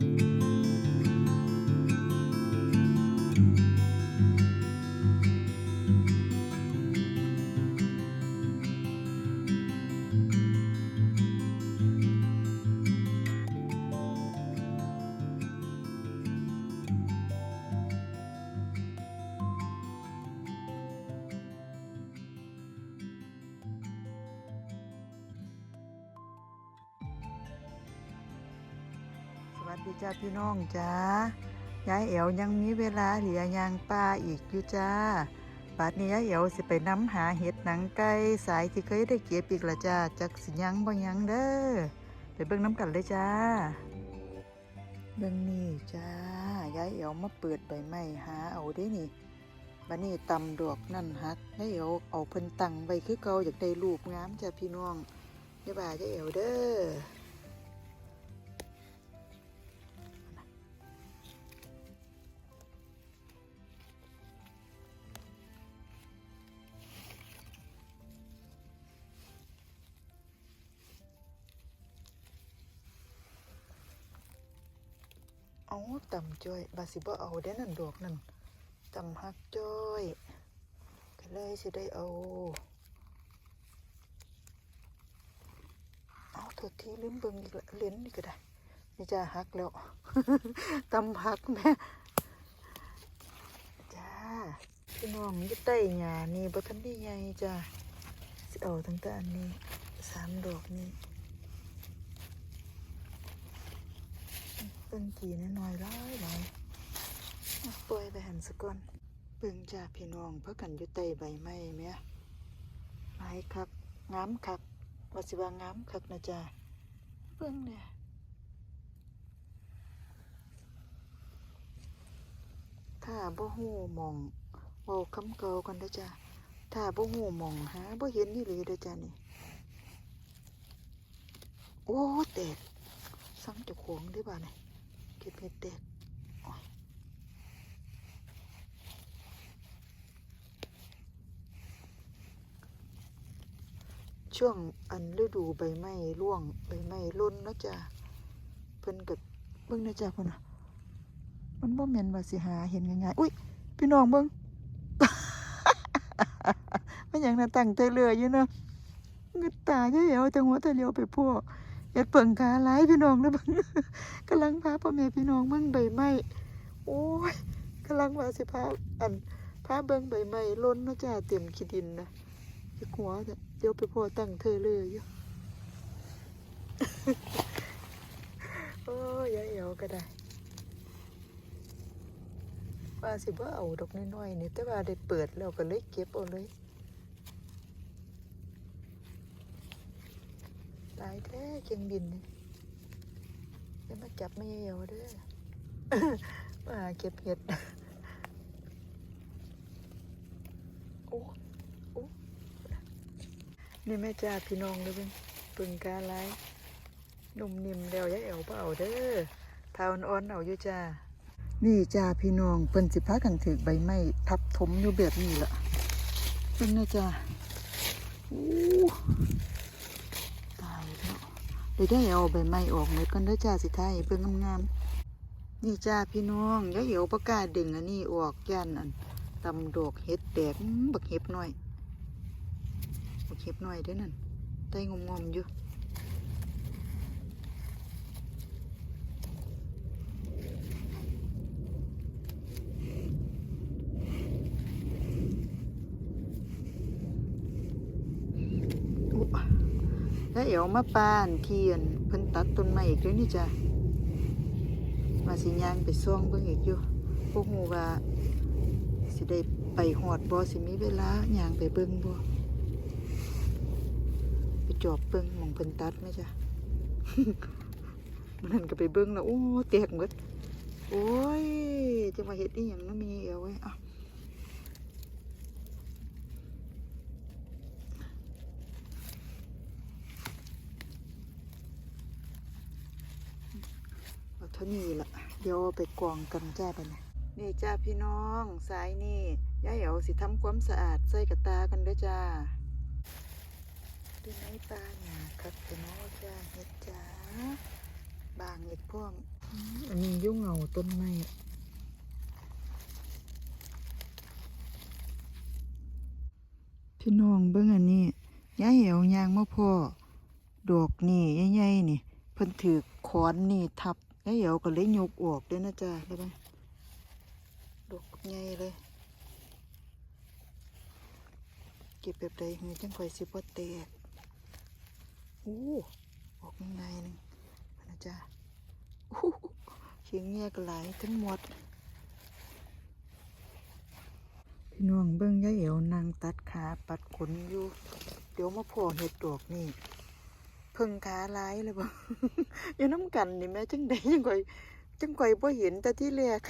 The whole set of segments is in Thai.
ส วัสดีจ้าพี่น้องจ้ายายเอ๋วยังมีเวลาเหลือยางป้าอีกอยู่จ้าบัดนี้ยายเอ๋วสิไปน้ำหาเห็ดหนังไก่สายที่เคยได้เก็บอีกละจ้าจักสิยังบ่ยังเด้อไปเบิ่งน้ำกันเลยจ้าเบิ่งนี่จ้ายายเอ๋วมาเปิดใบไม้หาเอาได้นี่บัดนี้ตำดอกนั่นฮักยายเอ๋วเอาเพิ่นตังไว้คือเก่าอยากได้รูปงามจ้าพี่น้องอย่าบ่ายายเอ๋วเด้อ เอาตำจ้อยบาสิบ่เอาได้นั่นดอกนั่นตำฮักจ้อยก็เลยสิได้เอา เอาโทษทีลืมเบิ่งอีกละเล่นนี่ก็ได้นี่จ้าฮักแล้วตำฮักแม่จ้าพี่น้องยึดใต้หญ้านี่บ่ทันได้ใหญ่จ้าสิเอาตั้งแต่อันนี้สามดอกนี่ เป็นกีน้อยร้ายหลายอะปล่อยไปหันสะก่อนเบิ่งจ้าพี่น้องเพื่อกันอยู่ใต้ใบไม้แหม่หลายคักงามคักว่าสิว่างามคักนะจ้าเบิ่งเนี่ยถ้าบ่ฮู้หมองเว้คำเก่ากันเด้อจ้าถ้าบ่ฮู้หมองหาบ่เห็นนี่เลยเด้อจ้านี่โอ้แตกสั่งจ้าของได้บ่านี่เก็บเห็ดแตกช่วงอันฤดูใบไม้ร่วงใบไม้ร่นเนาะจ้ะเพิ่นก็เบิ่งนะจ้ะพ่นนะมันบ่แม่นว่าสิหาเห็นง่ายๆอุ้ยพี่น้องเบิ่งมันหยังน่ะตั้งใจเรืออยู่เนาะเงึดตาเหี่ยวๆจังหัวแต่เลียวไปพวก ดเปิงขาหลายพี่น้องนะบิ่งกำลังพาพ่อแม่พี่น้องเบิ่งใบไม้โอ้ยกำลังว่าสิพาอันพาเบิ่งใบไม้ล้นนะจ้าเต็มขี้ดินนะอย่าหัวเนี่ยเดี๋ยวไปพ่อตั้งเธอเลยอยู่โอ้ยยายเอ๋วก็ได้ว่าสิบ่เอาดอกน้อยๆเนี่ยแต่ว่าได้เปิดแล้วก็เลยเก็บเอาเลย ตายแท้เคียงดินนี่อย่ามาจับไม่เหี่ยวเด้อมาเก็บเห็ดโอ้โอ้นี่แม่จ้าพี่น้องเลยเป็นปึงกาไลนุ่มนิ่มแล้วยาแอวเปล่าเด้อทาอ่อนๆเอาอยู่จ้านี่จ้าพี่น้องเปิ้นสิพากันถือใบไม้ทับถมอยู่แบบนี้ล่ะเป็นนะจ้าอู้ เดี๋ยวได้เอาใบไม้ออกหมดกันเด้อจ้าสิท้ายเบิ่งงามๆนี่จ้าพี่น้องย่าเหี่ยวประกล้าดึงอันนี้ออกย่านอันตำดอกเห็ดแตกบักเห็บหน่อยบักเห็บหน่อยเด้อนั่นไตงอมๆอยู่อุ๊้เอ๋วมาปานเทียนเพิ่นตัดต้นไม้อีกแล้วนี่จ้ามาสิยางไปซ่องเบิ่งอีกอยู่พวกฮูว่าสิได้ไปหอดบ่สิมีเวลายางไปเบิ่งบ่ไปจอบเบิ่งหม่องเพิ่นตัดไหมจ้ะมันนั่นก็ไปเบิ่งแล้วโอ้แตกหมดโอ้ยจะมาเฮ็ดอีหยังเนาะมีเอาไว้อะ เอาเท่านี้ละเดี๋ยวไปกองกันจ้าไปนี่ยนี่จ้าพี่น้องสายนี่ย่าเอ๋วสิทำความสะอาดใส่กระตากันเด้อจ้าดูในปลาหนาคักแต่น้องจ้าเฮ็ดจ้าบางอีกพวกอืมอันยุ่งเหงาต้นไม้พี่น้องเบิ่งอันนี้ยายเหี่ยวยางมาพ่อดอกนี่ใหญ่ๆนี่เพิ่นถือขอนนี่ทับ ยายเหี่ยวก็เลยยกออกด้อนะจ๊ะแล้วบังดกใหญ่เลย เก็บแบบใดเฮ้ยจังคอยสิบ่แตกโอ้ออกง่ายๆหนึงนะจ๊ะโอ้เขียงเงียก็หลายทั้งหมด พี่น้องเบิ่งยายเอ๋วนางตัดขาปัดขนอยู่ เดี๋ยวมาพ่อเห็ดดอกนี่ พิ่งขาหลายเลยบ่อยู่น้ำกันนี่แม่จังใดจังก่อยจังก่อยบ่เห็นแต่ที่แรก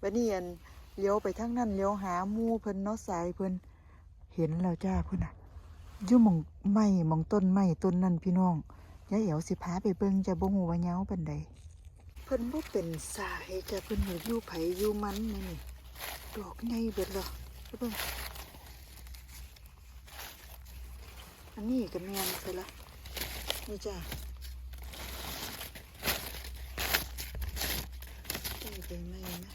บัดนี้อันเลี้ยวไปทางนั้นเลี้ยวหาหมู่เพิ่นเนาะสายเพิ่นเห็นแล้วจ้าเพุ่นน่ะอยู่หมองไม้หมองต้นไม้ต้นนั้นพี่น้องยายเอ๋วสิพาไปเบิ่งจะบ่ฮู้ว่าเหงาปานใดเพิ่นบ่เป็นสายจ้ะเพิ่นอยู่ไผอยู่มันนี่นี่ดอกใหญ่เบิดแล้วเบิ่งอันนี้ก็แม่นไปละ นี่จ้าได้ไปไหมนะ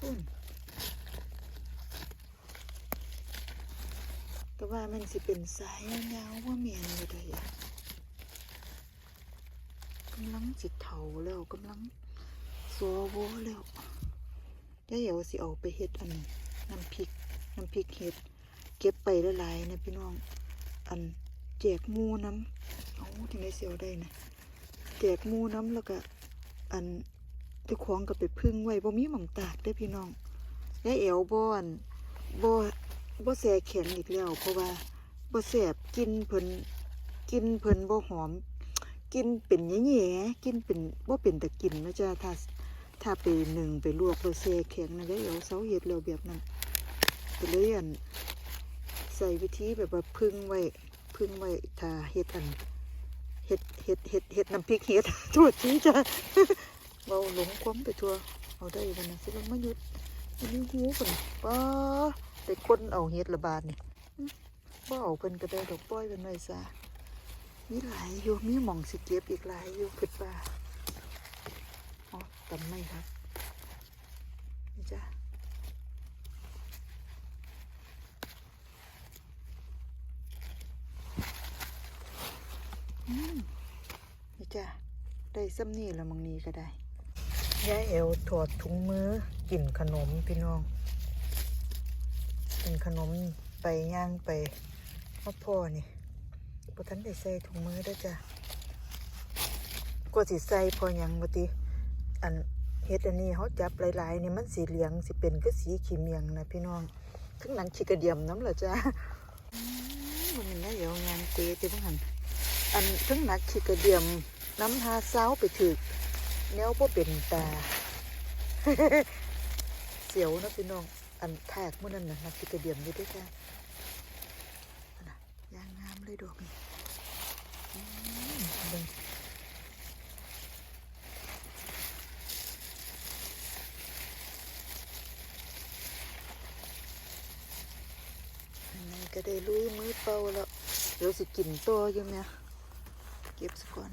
พุ่นก็ว่ามันสิเป็นสายยาวว่าเมียนอยู่ได้อะกำลังจิตเถาแล้วกำลังโซโวแล้วยายเอ๋วสิเอาไปเฮ็ดอันน้ำพริกน้ำพริกเฮ็ด เก็บไปหลายๆนะพี่น้อง อันแจกมูน้ำ ถึงได้เสียวได้นะแจกมูน้ำแล้วก็อันเจ้าของก็ไปพึ่งไว้บ่มีหม่องตากได้พี่น้องยายเอวบ่อนบ่บ่แสแข็งอีกแล้ว เพราะว่าบ่แสบกินเพิ่นกินเพิ่นบ่หอม กินเป็นแย่ๆกินเป็นบ่เป็นตะกินนะจ๊ะถ้าถ้าไปหนึ่งไปลวกแล้วแสแข็งนะได้เอาเสาเฮ็ดแล้วแบบนั้นก็เลยอันใส่วิธีแบบว่าพึ่งไว้พึ่งไว้ถ้าเฮ็ดอัน เห็ดเห็ดเห็ดเห็ดน้ำพริกเห็ดทั่วทีจ้ะเบาหลงคว่ำไปทั่วเอาได้บันนะสิลงมาหยุดอันนี้หูคนป้าไปคนเอาเห็ดระบาดนี่อื้อบ่เอาเพิ่นก็ได้ดอกป้อยเป็นไว้ซะมีหลายอยู่มีหม่องสิเก็บอีกหลายอยู่คิดว่าอ๋อจำไม่ครับนี่จ้ะอืมนี่ จ้ะ ได้ซ้ำนี่ละมังนี้ก็ได้ยายเอวถอดถุงมือกินขนมพี่น้อง กินขนมไปย่างไปพ่อพ่อนี่พอทันได้ใส่ถุงมือเด้วยจ้ะกว่าสิใส่พอหยังบติอันเฮ็ดอันนี้เขาจับหลายๆนี่มันสีเหลืองสิเป็นคือสีขีเมียงนะพี่น้องทั้งหนังขี้กระเดียมน้ำเหรอจ้ะมันนี่นะเดี๋ยวยางเตะติบ้างหันอันทั้งหนักขี้กระเดียม น้ำหาเซ้าไปถึกแนวบ่เป็นตา เสียวนะพี่น้อง อันแทกมื่อนั้นนะนักกิกระเดียมอยู่ด้วยกันนะยางงามเลยดอกนี่เบิ่งก็ได้ลุยมือเป่าแล้ว เดี๋ยวสิกินต่ออยู่ไหมเก็บสักก่อน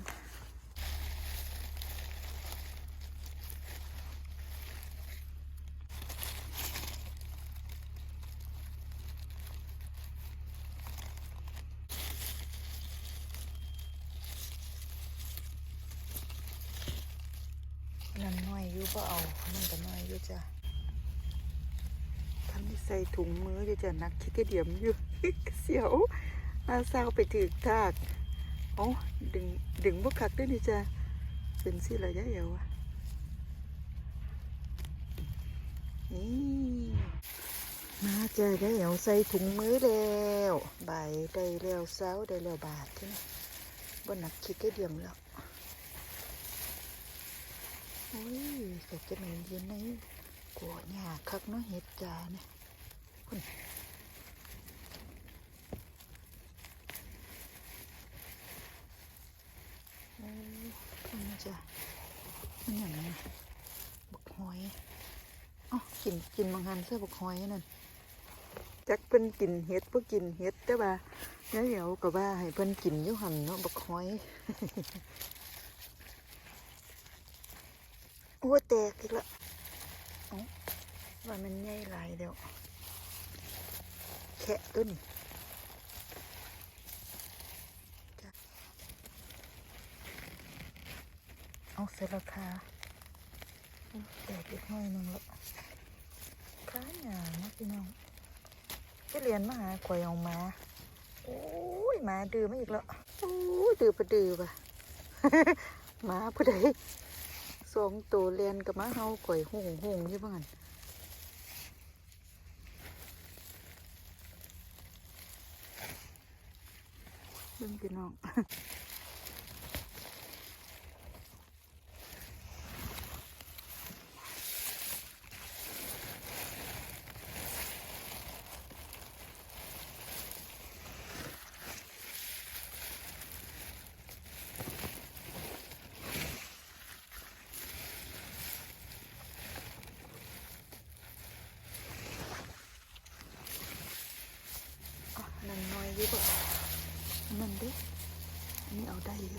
นั่นน้ อยู่ก็เอามันก็น้อยอยู่จ้ะทำที่ใส่ถุงมืออยู่จ้ะนักคิดกระเดียมอยู่ เสียวอาเศร้าไปถือทากเอ๋อดึงดึงบุกคักด้วยนี่จ้ะเป็นสิระยะเอวอะนี่มาจ้ะได้เอวใส่ถุงมือแล้วใบได้แล้วเศร้าได้แล้วบาทที่นี่บนนักคิดกระเดียมแล้ว อ้ยก็จะเห็นเย็นในกัวหญ้าคักเนาะเห็ดจาเนี่ยคุณโอ้ยคุณจ้ะมันอย่างนี้บกหอยอ๋อกินกินบางหันเสื้อบกหอยนั่นจักเพิ่นกินเห็ดบ่กินเห็ดแต่ว่าเดี๋ยวเดี๋ยวก็ว่าให้เพิ่นกินยู่หันเนาะบกหอย โอ้แตกอีกและเอ้าว่ามันใหญ่หลายแล้วแค่ตัวนี้จ้ะเอาเสร็จแล้วค่ะโอ้แตกอีกหน่อยหนึงและค้าหยางนะพี่น้องไปเรียนมาหาข่อยเอามาโอ้ยหมาดื้อมาอีกแล้วโอ้ยดื้อปะดื้อปะหมาผู้ใด สองตัวเรียนกับมาเฮาก่อยหงหงอยู่บ้านเพิ่งพี่น้อง อะ นั่อยอยู่บ่นั่นด้อันนี้เอาได้อยู่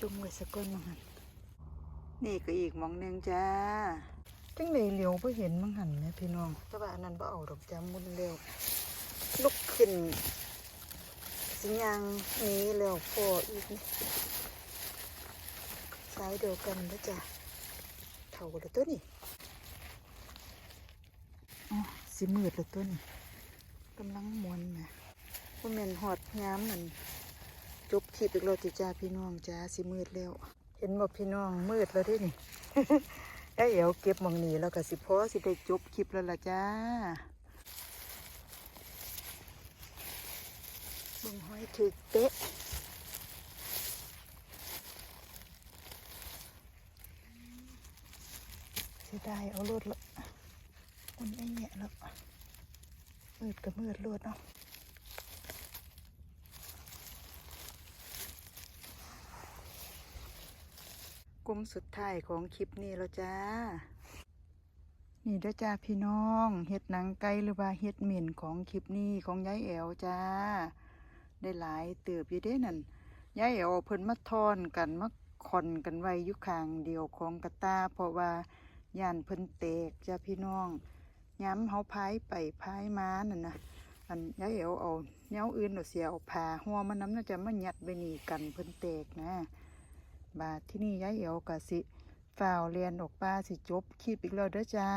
จมไว้สักก้อนมังหันนี่ก็อีกมองหนึ่งจ้าจังเลยเหลียวไ่เห็นมังหันแม่พี่น้องแต่ว่าอันนั้นบ่เอาดอกจ้ามุนเร็วลุกขึ้น สิยังนี้แล้วพออีกนี่สายเดียวกันนะจ๊ะเท่าเลยตัวนี้อ๋อสิมืดเลยตัวนี้กำลังมวนนะว่าแมนหอดย้ำมันจบคลิปอีกแล้วติจ้าพี่น้องจ้าสิมืดแล้ว เห็นบอกพี่น้องมืดแล้วเด้วยนี่ไอ้เอ๋วเก็บมองนี้แล้วก็สิพอสิได้จบคลิปแล้วล่ะจ้า เบิ่ งหอยถือเตะเสียดายเอารถละมันไอ้แง่แล้วมืดกับมืดรถเนาะกลุ่มสุดท้ายของคลิปนี้แล้วจ้า นี่เด้อจ้าพี่น้อง เห็ดหนังไก่หรือว่าเห็ดเหม็นของคลิปนี้ของยายแอวจ้า ได้หลายเติบอยู่เด้นั่นยายแอวเพิ่นมาทอนกันมาคอนกันไว้อยู่ข้างเดียวของกระตา เพราะว่าย่านเพิ่นแตกจ้าพี่น้องย้ำเฮาพายไปพายมานั่นนะอันยายแอวเอาแนวอื่นเอาเสียเอาผ้าหัวมันน้ำน่าจะมายัดไว้นี่กันเพิ่นแตกนะบาดที่นี่ยายแอวกะสิฝ่าวเรียนออกป้าสิจบคลิปอีกแล้วเด้อจ้า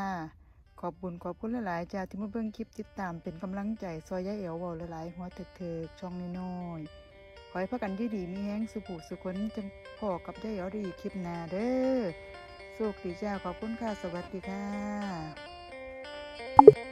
ขอบบุญขอบคุณหลายๆจ้าที่มาเบิ่งคลิปติดตามเป็นกำลังใจซอยยะเอ๋วเว้าหลายๆหัวเถิกๆช่องน้อยๆขอให้พักกันยี่ดีมีแห้งสุขุสุขนจังพอกับยะเอ๋วได้อีคลิปหน้าเด้อสุขดีจ้าขอบคุณค่ะสวัสดีค่ะ